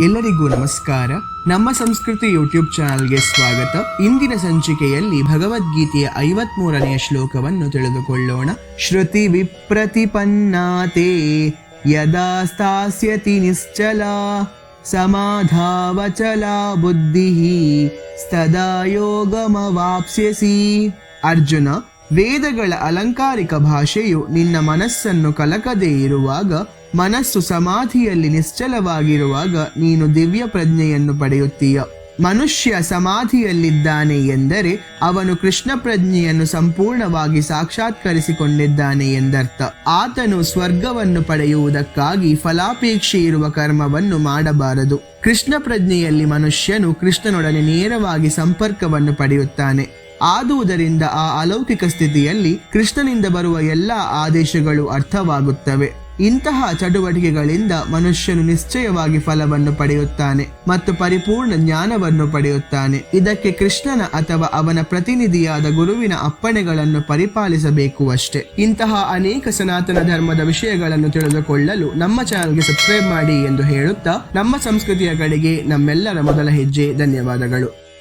ಎಲ್ಲರಿಗೂ ನಮಸ್ಕಾರ. ನಮ್ಮ ಸಂಸ್ಕೃತಿ ಯೂಟ್ಯೂಬ್ ಚಾನಲ್ಗೆ ಸ್ವಾಗತ. ಇಂದಿನ ಸಂಚಿಕೆಯಲ್ಲಿ ಭಗವದ್ಗೀತೆಯ ಐವತ್ಮೂರನೆಯ ಶ್ಲೋಕವನ್ನು ತಿಳಿದುಕೊಳ್ಳೋಣ. ಶ್ರುತಿ ವಿಪ್ರತಿಪನ್ನಾತೆ ಯದಾ ಸ್ಥಾಸ್ಯತಿ ನಿಶ್ಚಲ ಸಮಾಧಾವಚಲ ಬುದ್ಧಿ ಸ್ತದಾ ಯೋಗಮವಾಪ್ಸ್ಯಸಿ. ಅರ್ಜುನ ವೇದಗಳ ಅಲಂಕಾರಿಕ ಭಾಷೆಯು ನಿನ್ನ ಮನಸ್ಸನ್ನು ಕಲಕದೇ ಇರುವಾಗ, ಮನಸ್ಸು ಸಮಾಧಿಯಲ್ಲಿ ನಿಶ್ಚಲವಾಗಿರುವಾಗ ನೀನು ದಿವ್ಯ ಪ್ರಜ್ಞೆಯನ್ನು ಪಡೆಯುತ್ತೀಯ. ಮನುಷ್ಯ ಸಮಾಧಿಯಲ್ಲಿದ್ದಾನೆ ಎಂದರೆ ಅವನು ಕೃಷ್ಣ ಪ್ರಜ್ಞೆಯನ್ನು ಸಂಪೂರ್ಣವಾಗಿ ಸಾಕ್ಷಾತ್ಕರಿಸಿಕೊಂಡಿದ್ದಾನೆ ಎಂದರ್ಥ. ಆತನು ಸ್ವರ್ಗವನ್ನು ಪಡೆಯುವುದಕ್ಕಾಗಿ ಫಲಾಪೇಕ್ಷೆ ಇರುವ ಕರ್ಮವನ್ನು ಮಾಡಬಾರದು. ಕೃಷ್ಣ ಪ್ರಜ್ಞೆಯಲ್ಲಿ ಮನುಷ್ಯನು ಕೃಷ್ಣನೊಡನೆ ನೇರವಾಗಿ ಸಂಪರ್ಕವನ್ನು ಪಡೆಯುತ್ತಾನೆ. ಆದುದರಿಂದ ಆ ಅಲೌಕಿಕ ಸ್ಥಿತಿಯಲ್ಲಿ ಕೃಷ್ಣನಿಂದ ಬರುವ ಎಲ್ಲ ಆದೇಶಗಳು ಅರ್ಥವಾಗುತ್ತವೆ. ಇಂತಹ ಚಟುವಟಿಕೆಗಳಿಂದ ಮನುಷ್ಯನು ನಿಶ್ಚಯವಾಗಿ ಫಲವನ್ನು ಪಡೆಯುತ್ತಾನೆ ಮತ್ತು ಪರಿಪೂರ್ಣ ಜ್ಞಾನವನ್ನು ಪಡೆಯುತ್ತಾನೆ. ಇದಕ್ಕೆ ಕೃಷ್ಣನ ಅಥವಾ ಅವನ ಪ್ರತಿನಿಧಿಯಾದ ಗುರುವಿನ ಅಪ್ಪಣೆಗಳನ್ನು ಪರಿಪಾಲಿಸಬೇಕು ಅಷ್ಟೇ. ಇಂತಹ ಅನೇಕ ಸನಾತನ ಧರ್ಮದ ವಿಷಯಗಳನ್ನು ತಿಳಿದುಕೊಳ್ಳಲು ನಮ್ಮ ಚಾನಲ್ಗೆ ಸಬ್ಸ್ಕ್ರೈಬ್ ಮಾಡಿ ಎಂದು ಹೇಳುತ್ತಾ ನಮ್ಮ ಸಂಸ್ಕೃತಿಯ ಕಡೆಗೆ ನಮ್ಮೆಲ್ಲರ ಮೊದಲ ಹೆಜ್ಜೆ ಧನ್ಯವಾದಗಳು.